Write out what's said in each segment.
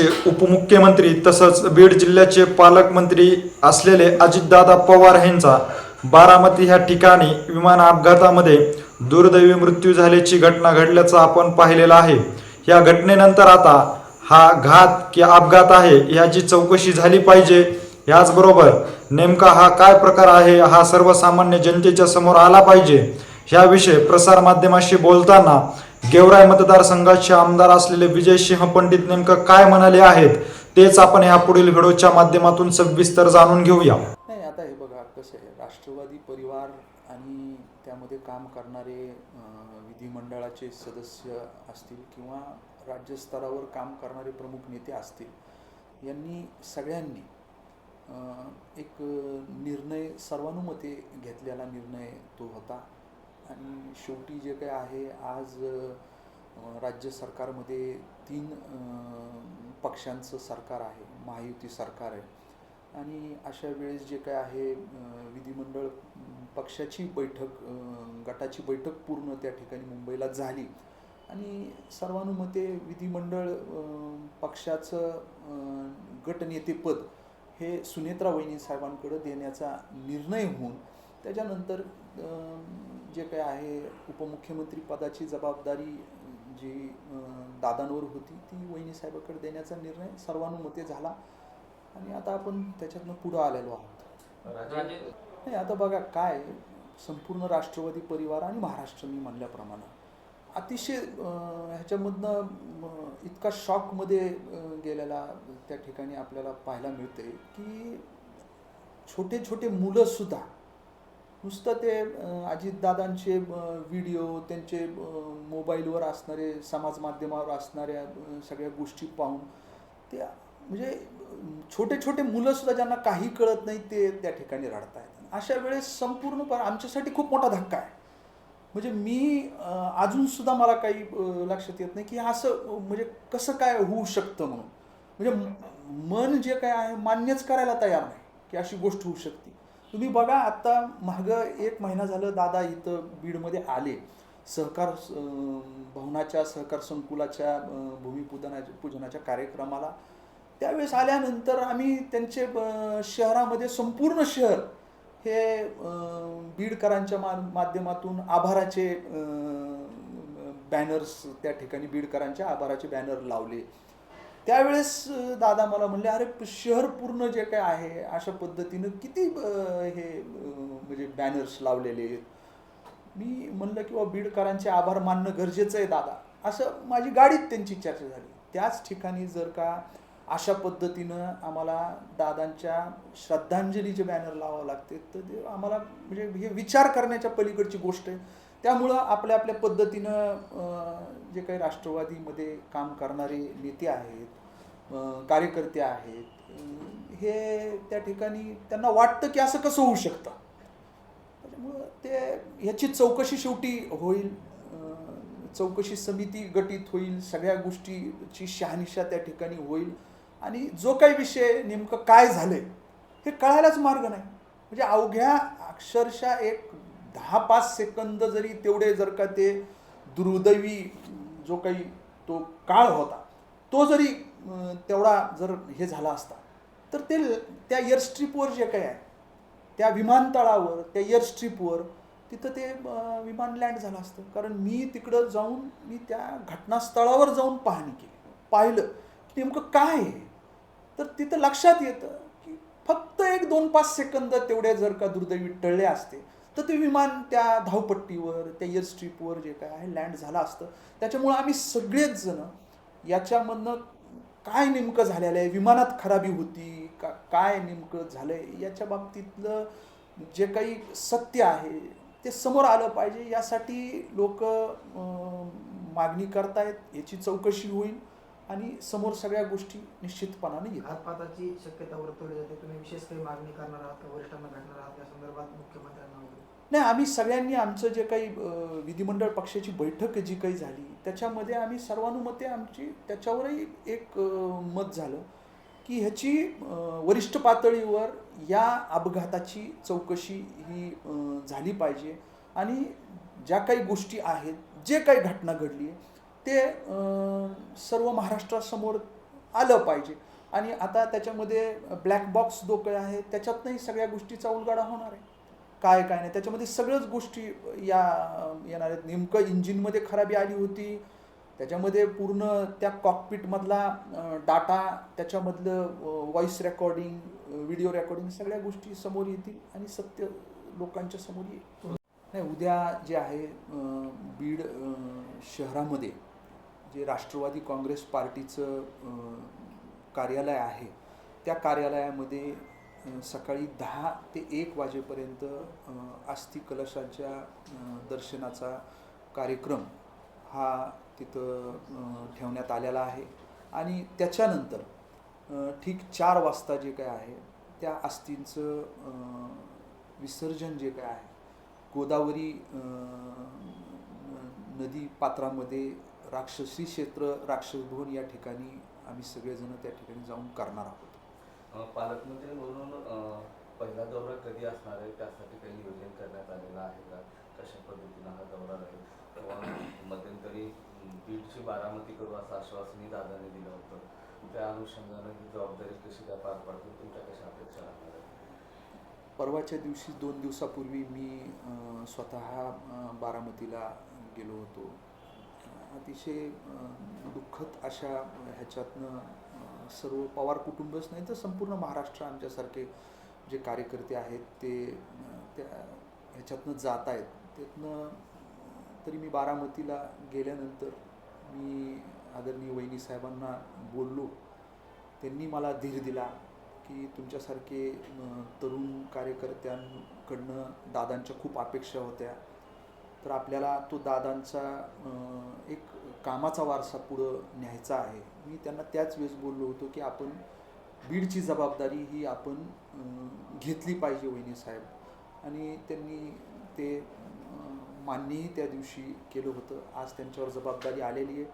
उपमुख्यमंत्री तसंच बीड जिल्ह्याचे पालकमंत्री असलेले अजितदादा पवार यांचा बारामती ह्या ठिकाणी विमान अपघातामध्ये दुर्दैवी मृत्यू झाल्याची घटना घडल्याचं आपण पाहिलेलं आहे. या घटनेनंतर आता हा घात की अपघात आहे याची चौकशी झाली पाहिजे. याचबरोबर नेमका हा काय प्रकार आहे हा सर्वसामान्य जनतेच्या समोर आला पाहिजे. ह्याविषयी प्रसारमाध्यमाशी बोलताना गेवराय मतदारसंघाचे आमदार असलेले विजयसिंह पंडित नेमकं काय म्हणाले आहेत तेच आपण या पुढील व्हिडिओच्या माध्यमातून सविस्तर जाणून घेऊया. नाही आता हे बघा कसं आहे राष्ट्रवादी परिवार आणि त्यामध्ये काम करणारे विधिमंडळाचे सदस्य असतील किंवा राज्यस्तरावर काम करणारे प्रमुख नेते असतील यांनी सगळ्यांनी एक निर्णय सर्वानुमते घेतलेला निर्णय तो होता. आणि शेवटी जे काय आहे आज राज्य सरकारमध्ये तीन पक्षांचं सरकार आहे महायुती सरकार आहे. आणि अशा वेळेस जे काय आहे विधिमंडळ पक्षाची बैठक गटाची बैठक पूर्ण त्या ठिकाणी मुंबईला झाली. आणि सर्वानुमते विधिमंडळ पक्षाचं गटनेतेपद हे सुनेत्रा वहिनी साहेबांकडे देण्याचा निर्णय होऊन त्याच्यानंतर जे काय आहे उपमुख्यमंत्री पदाची जबाबदारी जी दादांवर होती ती वहिनी साहेबाकडे देण्याचा निर्णय सर्वानुमते झाला. आणि आता आपण त्याच्यातनं पुढं आलेलो आहोत. नाही आता बघा काय संपूर्ण राष्ट्रवादी परिवार आणि महाराष्ट्र मी म्हणल्याप्रमाणे अतिशय ह्याच्यामधनं इतका शॉकमध्ये गेलेला त्या ठिकाणी आपल्याला पाहायला मिळते की छोटे छोटे मुलंसुद्धा नुसतं ते अजितदादांचे व्हिडिओ त्यांचे मोबाईलवर असणारे समाज माध्यमावर असणाऱ्या सगळ्या गोष्टी पाहून ते म्हणजे छोटे छोटे मुलंसुद्धा ज्यांना काही कळत नाही ते त्या ठिकाणी रडत आहेत अशा वेळेस संपूर्णपणे आमच्यासाठी खूप मोठा धक्का आहे. म्हणजे मी अजूनसुद्धा मला काही लक्षात येत नाही की असं म्हणजे कसं काय होऊ शकतं म्हणून. म्हणजे मन जे काय आहे मान्यच करायला तयार नाही की अशी गोष्ट होऊ शकते. तुम्ही बघा आता मागं एक महिना झालं दादा इथं बीडमध्ये आले. सहकार भवनाच्या सहकार संकुलाच्या भूमिपूजनाच्या पूजनाच्या कार्यक्रमाला. त्यावेळेस आल्यानंतर आम्ही त्यांचे शहरामध्ये संपूर्ण शहर हे बीडकरांच्या मा माध्यमातून आभाराचे बॅनर्स त्या ठिकाणी बीडकरांच्या आभाराचे बॅनर लावले. त्यावेळेस दादा मला म्हणले अरे शहर पूर्ण जे काय आहे अशा पद्धतीनं किती हे म्हणजे बॅनर्स लावलेले आहेत? मी म्हणलं की बीडकरांचे आभार मानणं गरजेचं आहे दादा. असं माझी गाडीत त्यांची चर्चा झाली. त्याच ठिकाणी जर का अशा पद्धतीनं आम्हाला दादांच्या श्रद्धांजलीचे बॅनर लावावं लागते तर ते आम्हाला म्हणजे हे विचार करण्याच्या पलीकडची गोष्ट आहे. त्यामुळं आपल्या आपल्या पद्धतीनं जे काही राष्ट्रवादीमध्ये काम करणारे नेते आहेत कार्यकर्ते आहेत हे त्या ठिकाणी त्यांना वाटतं की असं कसं होऊ शकतं. त्याच्यामुळं ते ह्याची चौकशी शेवटी होईल चौकशी समिती गठीत होईल सगळ्या गोष्टीची शहानिशा त्या ठिकाणी होईल आणि जो काही विषय नेमकं काय झालंय हे कळायलाच मार्ग नाही. म्हणजे अवघ्या अक्षरशः एक दहा पाच सेकंद जरी तेवढे जर का ते दुर्दैवी जो काही तो काळ होता तो जरी तेवढा जर हे झाला असता तर ते त्या एअरस्ट्रीपवर जे काही आहे त्या विमानतळावर त्या एअरस्ट्रीपवर तिथं ते विमान लँड झालं असतं. कारण मी तिकडं जाऊन मी त्या घटनास्थळावर जाऊन पाहणी केली. पाहिलं की नेमकं काय आहे तर तिथं लक्षात येतं की फक्त एक दोन पाच सेकंद तेवढे जर का दुर्दैवी टळले असते तर ते विमान त्या धावपट्टीवर त्या एअरस्ट्रीपवर जे काय आहे लँड झालं असतं. त्याच्यामुळं आम्ही सगळेच जण याच्यामधनं काय नेमकं झालेलं आहे विमानात खराबी होती का काय नेमकं झालं आहे याच्या बाबतीतलं जे काही सत्य आहे ते समोर आलं पाहिजे. यासाठी लोक मागणी करतायत याची चौकशी होईल आणि समोर सगळ्या गोष्टी निश्चितपणाने येतात घातपाताची शक्यता वर्तवली जाते. तुम्ही विशेष काही मागणी करणार आहात का? वरिष्ठांना भेटणार आहात? या संदर्भात मुख्यमंत्र्यांना नाही आम्ही सगळ्यांनी आमचं जे काही विधिमंडळ पक्षाची बैठक जी काही झाली त्याच्यामध्ये आम्ही सर्वानुमते आमची त्याच्यावरही एक मत झालं की ह्याची वरिष्ठ पातळीवर या अपघाताची चौकशी ही झाली पाहिजे. आणि ज्या काही गोष्टी आहेत जे काही घटना घडली ते सर्व महाराष्ट्रासमोर आलं पाहिजे. आणि आता त्याच्यामध्ये ब्लॅक बॉक्स जो काही आहे त्याच्यातनंही सगळ्या गोष्टीचा उलगडा होणार आहे. काय काय नाही. त्याच्यामध्ये सगळ्याच गोष्टी या येणार आहेत. नेमकं इंजिनमध्ये खराबी आली होती. त्याच्यामध्ये पूर्ण त्या कॉकपिटमधला डाटा त्याच्यामधलं व्हॉइस रेकॉर्डिंग व्हिडिओ रेकॉर्डिंग सगळ्या गोष्टी समोर येतील आणि सत्य लोकांच्या समोर येईल. नाही उद्या जे आहे बीड शहरामध्ये जे राष्ट्रवादी काँग्रेस पार्टीचं कार्यालय आहे त्या कार्यालयामध्ये सकाळी दहा ते एक वाजेपर्यंत अं, अस्थि कलशाच्या दर्शनाचा कार्यक्रम हा तिथं ठेवण्यात आलेला आहे. आणि त्याच्यानंतर ठीक चार वाजता जे काय आहे त्या अस्थींचं विसर्जन जे काय आहे गोदावरी नदी पात्रामध्ये राक्षसी क्षेत्र राक्षसभवन या ठिकाणी आम्ही सगळेजण त्या ठिकाणी जाऊन करणार आहोत. पालकमंत्री म्हणून पहिला दौरा कधी असणार आहे? त्यासाठी काही नियोजन करण्यात आलेलं आहे का? कशा पद्धतीनं हा दौरा राहील? किंवा मध्यंतरी बीडची बारामती करू असं आश्वासनही दादाने दिलं होतं. त्या अनुषंगानं ही जबाबदारी कशी काय पार पाडतील? तुमच्या कशा अपेक्षा राहणार आहेत? परवाच्या दिवशी दोन दिवसापूर्वी मी स्वतः बारामतीला गेलो होतो. अतिशय दुःखद अशा ह्याच्यातनं सर्व पवार कुटुंबच नाही तर संपूर्ण महाराष्ट्र आमच्यासारखे जे कार्यकर्ते आहेत ते त्या ह्याच्यातनं जात आहेत. त्यातनं तरी मी बारामतीला गेल्यानंतर मी आदरणीय वहिनी साहेबांना बोललो. त्यांनी मला धीर दिला की तुमच्यासारखे तरुण कार्यकर्त्यांकडनं दादांच्या खूप अपेक्षा होत्या. तर आपल्याला तो दादांचा एक कामाचा वारसा पुढं न्यायचा आहे. मी त्यांना त्याच वेळेस बोललो होतो की आपण बीडची जबाबदारी ही आपण घेतली पाहिजे वहिनी साहेब. आणि त्यांनी ते मान्यही त्या दिवशी केलं होतं. आज त्यांच्यावर जबाबदारी आलेली आहे.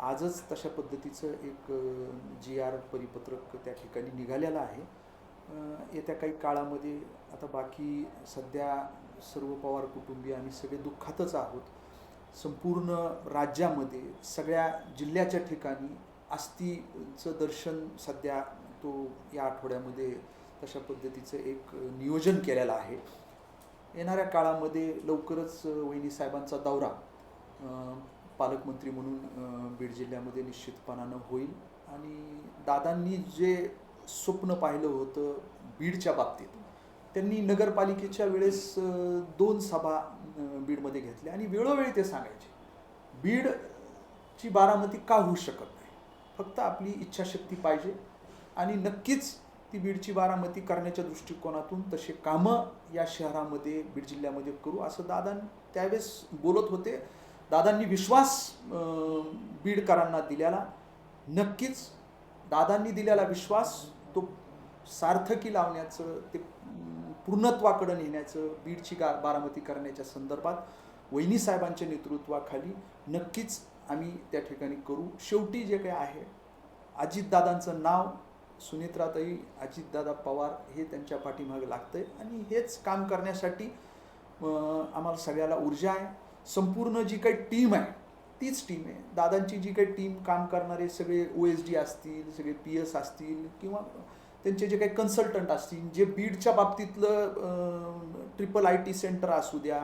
आजच तशा पद्धतीचं एक जी आर परिपत्रक त्या ठिकाणी निघालेलं आहे. येत्या काही काळामध्ये आता बाकी सध्या सर्व पवार कुटुंबीय आम्ही सगळे दुःखातच आहोत. संपूर्ण राज्यामध्ये सगळ्या जिल्ह्याच्या ठिकाणी आस्तीचं दर्शन सध्या तो या आठवड्यामध्ये तशा पद्धतीचं एक नियोजन केलेलं आहे. येणाऱ्या काळामध्ये लवकरच वहिनी साहेबांचा दौरा पालकमंत्री म्हणून बीड जिल्ह्यामध्ये निश्चितपणानं होईल. आणि दादांनी जे स्वप्न पाहिलं होतं बीडच्या बाबतीत त्यांनी नगरपालिकेच्या वेळेस दोन सभा बीडमध्ये घेतल्या आणि वेळोवेळी ते सांगायचे बीडची बारामती का होऊ शकत नाही? फक्त आपली इच्छाशक्ती पाहिजे आणि नक्कीच ती बीडची बारामती करण्याच्या दृष्टिकोनातून तसे कामं या शहरामध्ये बीड जिल्ह्यामध्ये करू असं दादा त्यावेळेस बोलत होते. दादांनी विश्वास बीडकरांना दिलेला. नक्कीच दादांनी दिलेला विश्वास तो सार्थकी लावण्याचं ते पूर्णत्वाकडं नेण्याचं बीडची गा बारामती करण्याच्या संदर्भात वहिनी साहेबांच्या नेतृत्वाखाली नक्कीच आम्ही त्या ठिकाणी करू. शेवटी जे काही आहे अजितदादांचं नाव सुनेत्राताई अजितदादा पवार हे त्यांच्या पाठीमागे लागतं आहे आणि हेच काम करण्यासाठी आम्हाला सगळ्याला ऊर्जा आहे. संपूर्ण जी काही टीम आहे तीच टीम आहे. दादांची जी काही टीम काम करणारे सगळे ओ एस डी असतील सगळे पी एस असतील किंवा त्यांचे जे काही कन्सल्टंट असतील जे बीडच्या बाबतीतलं ट्रिपल आय टी सेंटर असू द्या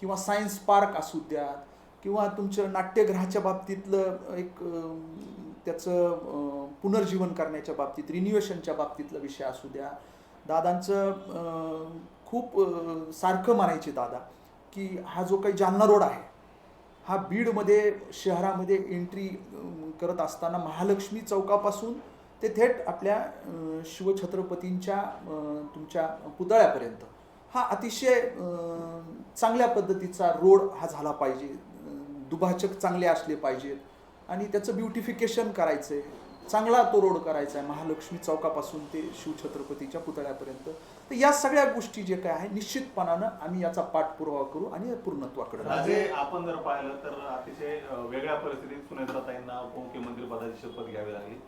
किंवा सायन्स पार्क असू द्या किंवा तुमच्या नाट्यगृहाच्या बाबतीतलं एक त्याचं पुनर्जीवन करण्याच्या बाबतीत रिन्युएशनच्या बाबतीतला विषय असू द्या. दादांचं खूप सारखं म्हणायचे दादा की हा जो काही जालना रोड आहे हा बीडमध्ये शहरामध्ये एंट्री करत असताना महालक्ष्मी चौकापासून ते थेट आपल्या शिवछत्रपतींच्या तुमच्या पुतळ्यापर्यंत. हा अतिशय चांगल्या पद्धतीचा रोड हा झाला पाहिजे. दुभाचक चांगले असले पाहिजेत आणि त्याचं ब्युटिफिकेशन करायचं आहे चांगला तो रोड करायचा आहे महालक्ष्मी चौकापासून ते शिवछत्रपतीच्या पुतळ्यापर्यंत. तर या सगळ्या गोष्टी जे काय आहे निश्चितपणानं आम्ही याचा पाठपुरावा करू आणि पूर्णत्वाकडे राजे आपण जर पाहिलं तर अतिशय वेगळ्या परिस्थितीत सुनेत्राताईंना उपमुख्यमंत्री पदाची शपथ घ्यावी लागली.